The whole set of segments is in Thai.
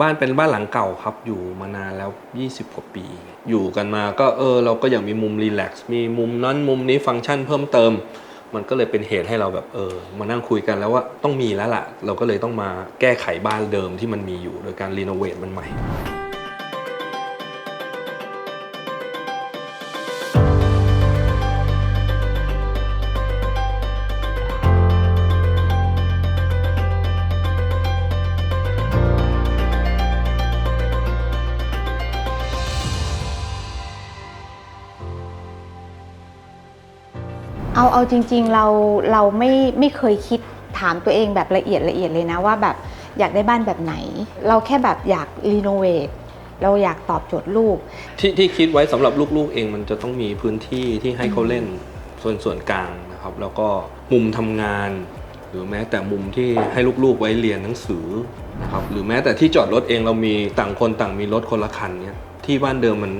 บ้านเป็นบ้านหลังเก่าครับ อยู่มานานแล้ว 20กว่าปี อยู่กันมาก็เออเราก็อยากมีมุมรีแลกซ์มีมุมนั้นมุมนี้ฟังก์ชันเพิ่มเติม มันก็เลยเป็นเหตุให้เราแบบเออ มานั่งคุยกันแล้วว่าต้องมีแล้วล่ะ เราก็เลยต้องมาแก้ไขบ้านเดิมที่มันมีอยู่ โดยการรีโนเวทมันใหม่ เอาเอาจริง ๆ เราเราไม่ไม่เคยคิดถามตัวเองแบบละเอียดละเอียดเลยนะว่าแบบอยากได้บ้านแบบไหน เราแค่แบบอยากรีโนเวทเราอยากตอบโจทย์ลูก ที่ที่คิดไว้สำหรับลูกๆเองมันจะต้องมีพื้นที่ที่ให้เขาเล่นส่วนส่วนกลางนะครับ แล้วก็มุมทำงาน หรือแม้แต่มุมที่ให้ลูกๆไว้เรียนหนังสือนะครับหรือแม้แต่ที่จอดรถเองเรามีต่างคนต่างมีรถคนละคันเนี่ยที่บ้านเดิมมัน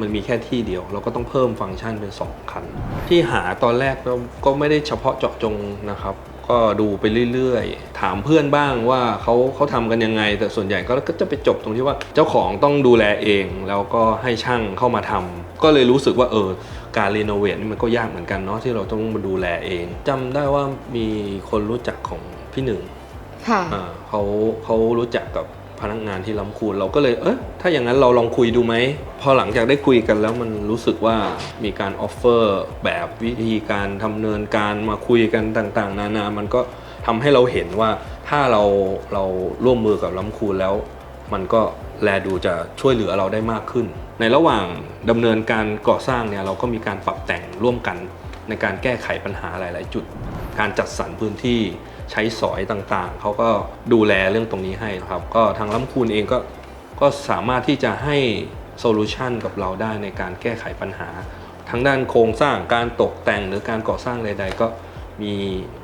มันมีแค่ที่เดียว เราก็ต้องเพิ่มฟังก์ชันเป็น 2 คัน ที่หาตอนแรกเราก็ไม่ได้เฉพาะเจาะจงนะครับ ก็ดูไปเรื่อยๆ ถามเพื่อนบ้างว่าเขาเขาทำกันยังไง แต่ส่วนใหญ่ก็ก็จะไปจบตรงที่ว่าเจ้าของต้องดูแลเอง แล้วก็ให้ช่างเข้ามาทำก็เลยรู้สึกว่าเออการรีโนเวทนี่มันก็ยากเหมือนกันเนาะที่เราต้องมาดูแลเองจำได้ว่ามีคนรู้จักของพี่หนึ่งค่ะอ่าเขาเขารู้จักกับ พนักงานที่ล้ำคูณเราก็เลยเออถ้าอย่างนั้นเราลองคุยดูไหม พอหลังจากได้คุยกันแล้วมันรู้สึกว่ามีการออฟเฟอร์แบบวิธีการทำเนินการมาคุยกันต่าง ๆ นานา มันก็ทำให้เราเห็นว่าถ้าเราเราร่วมมือกับล้ำคูณแล้ว มันก็แลดูจะช่วยเหลือเราได้มากขึ้น ในระหว่างดำเนินการก่อสร้างเนี่ยเราก็มีการปรับแต่งร่วมกันในการแก้ไขปัญหาหลาย ๆ จุด การจัดสรรพื้นที่ ใช้สอยต่างๆ เขาก็ดูแลเรื่องตรงนี้ให้นะครับ ก็ทางล้ำคูณเองก็ก็สามารถที่จะให้โซลูชันกับเราได้ในการแก้ไขปัญหา ทั้งด้านโครงสร้างการตกแต่งหรือการก่อสร้างใด ๆ ก็มี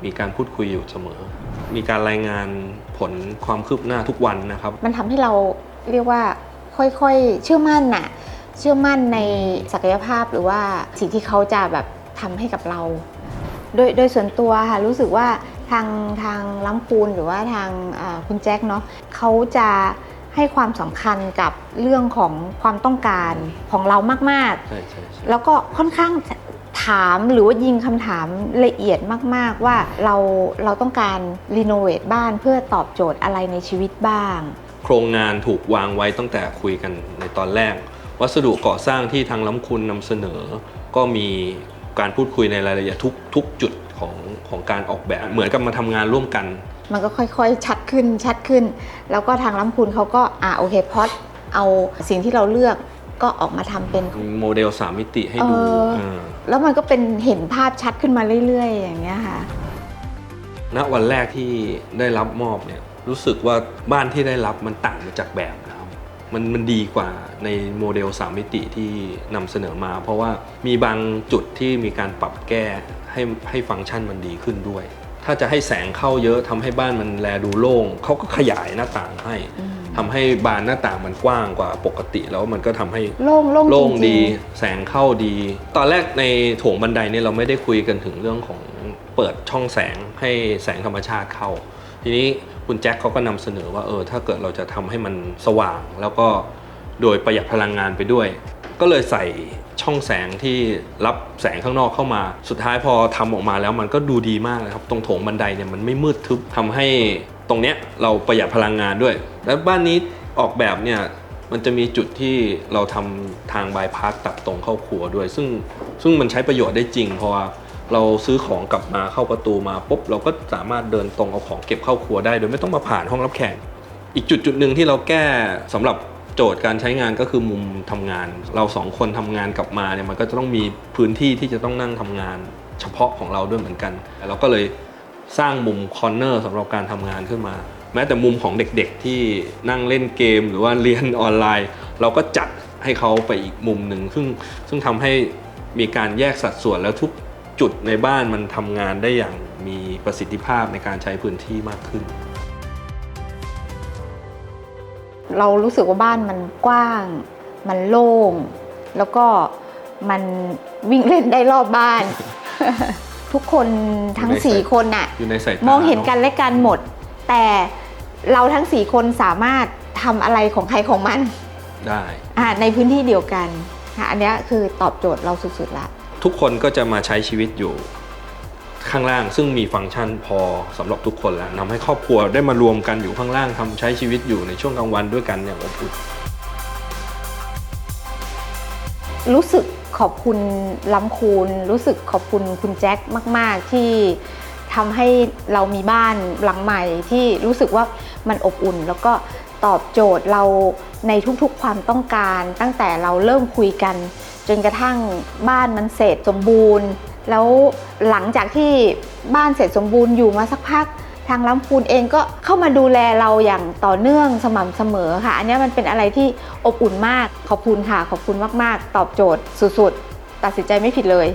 มีการพูดคุยอยู่เสมอ มีการรายงานผลความคืบหน้าทุกวันนะครับ มันทำให้เราเรียกว่าค่อยๆ เชื่อมั่นน่ะ เชื่อมั่นในศักยภาพหรือว่าสิ่งที่เขาจะแบบทำให้กับเรา โดยโดยส่วนตัวค่ะรู้สึกว่าทางทางล้ำปูนหรือว่าทางอ่าคุณแจ็คเนาะเขาจะให้ความสำคัญกับเรื่องของความต้องการของเรามากๆใช่ใช่ใช่แล้วก็ค่อนข้างถามหรือว่ายิงคำถามละเอียดมาก ๆ ว่าเราเราต้องการรีโนเวทบ้านเพื่อตอบโจทย์อะไรในชีวิตบ้าง โครงงานถูกวางไว้ตั้งแต่คุยกันในตอนแรก วัสดุก่อสร้างที่ทางล้ำคุณนำเสนอ ก็มีการพูดคุยในรายละเอียดทุกทุกจุด ของของการออกแบบ เหมือนกับมาทำงานร่วมกัน มันก็ค่อยๆ ชัดขึ้นชัดขึ้น แล้วก็ทางล้ำพูนเขาก็อ่าโอเคพอดเอาสิ่งที่เราเลือกก็ออกมาทำเป็นมีโมเดล3มิติให้ดูเออเออแล้วมันก็เป็นเห็นภาพชัดขึ้นมาเรื่อยๆ อย่างเงี้ยค่ะณวันแรกที่ได้รับมอบเนี่ยรู้สึกว่าบ้านที่ได้รับมันต่างมาจากแบบนะครับ มันมันดีกว่าในโมเดล 3 มิติที่นำเสนอมา เพราะว่ามีบางจุดที่มีการปรับแก้ให้ให้ฟังก์ชันมันดีขึ้นด้วย ถ้าจะให้แสงเข้าเยอะทำให้บ้านมันแลดูโล่งเขาก็ขยายหน้าต่างให้อืมทำให้บานหน้าต่างมันกว้างกว่าปกติแล้วมันก็ทำให้โล่งโล่งโล่งจริดีงแสงเข้าดี ตอนแรกในโถงบันไดเนี่ยเราไม่ได้คุยกันถึงเรื่องของเปิดช่องแสงให้แสงธรรมชาติเข้า ทีนี้คุณแจ็คเขาก็นำเสนอว่าเออถ้าเกิดเราจะทำให้มันสว่าง แล้วก็โดยประหยัดพลังงานไปด้วย ก็เลยใส่ช่องแสงที่รับแสงข้างนอกเข้ามา สุดท้ายพอทำออกมาแล้วมันก็ดูดีมากเลยครับ ตรงโถงบันไดเนี่ยมันไม่มืดทึบทำให้ตรงเนี้ยเราประหยัดพลังงานด้วย และบ้านนี้ออกแบบเนี่ยมันจะมีจุดที่เราทำทางบายพาสตัดตรงเข้าครัวด้วย ซึ่งซึ่งมันใช้ประโยชน์ได้จริงเพราะว่า เราซื้อของกลับมาเข้าประตูมาปุ๊บเราก็สามารถเดินตรงเอาของเก็บเข้าครัวได้ โดยไม่ต้องมาผ่านห้องรับแขกอีกจุดจุดหนึ่งที่เราแก้สำหรับโจทย์การใช้งานก็คือมุมทำงาน เราสองคนทำงานกลับมาเนี่ยมันก็จะต้องมีพื้นที่ที่จะต้องนั่งทำงาน เฉพาะของเราด้วยเหมือนกันเราก็เลยสร้างมุมคอร์เนอร์สำหรับการทำงานขึ้นมา แม้แต่มุมของเด็กๆที่นั่งเล่นเกมหรือว่าเรียนออนไลน์ เราก็จัดให้เขาไปอีกมุมหนึ่งซึ่งซึ่งทำให้มีการแยกสัดส่วนแล้วทุก จุดในบ้านมันทำงานได้อย่างมีประสิทธิภาพในการใช้พื้นที่มากขึ้น เรารู้สึกว่าบ้านมันกว้าง มันโล่ง แล้วก็มันวิ่งเล่นได้รอบบ้าน ทุกคนทั้งอยู่ในสี่สายคนน่ะอยู่ในสายตามองเห็นอะกันและกันหมด แต่เราทั้งสี่คนสามารถททำอะไรของใครของมันได้อ่าในพื้นที่เดียวกันค่ะอันเนี้ยคือตอบโจทย์เราสุดๆละ ทุกคนก็จะมาใช้ชีวิตอยู่ข้างล่างซึ่งมีฟังก์ชันพอสำหรับทุกคนแล้วนำให้ครอบครัวได้มารวมกันอยู่ข้างล่างทำใช้ชีวิตอยู่ในช่วงกลางวันด้วยกันอย่างอบอุ่นรู้สึกขอบคุณล้ำคูณ รู้สึกขอบคุณคุณแจ็คมาก ๆ ที่ทำให้เรามีบ้านหลังใหม่ที่รู้สึกว่ามันอบอุ่น แล้วก็ตอบโจทย์เราในทุกๆความต้องการ ตั้งแต่เราเริ่มคุยกัน จนกระทั่งบ้านมันเสร็จสมบูรณ์ แล้วหลังจากที่บ้านเสร็จสมบูรณ์อยู่มาสักพักทางล้ำพูนเองก็เข้ามาดูแลเราอย่างต่อเนื่องสม่ำเสมอค่ะ อันนี้มันเป็นอะไรที่อบอุ่นมากขอบคุณค่ะ ขอบคุณมาก ๆ ตอบโจทย์สุด ๆ ตัดสินใจไม่ผิดเลย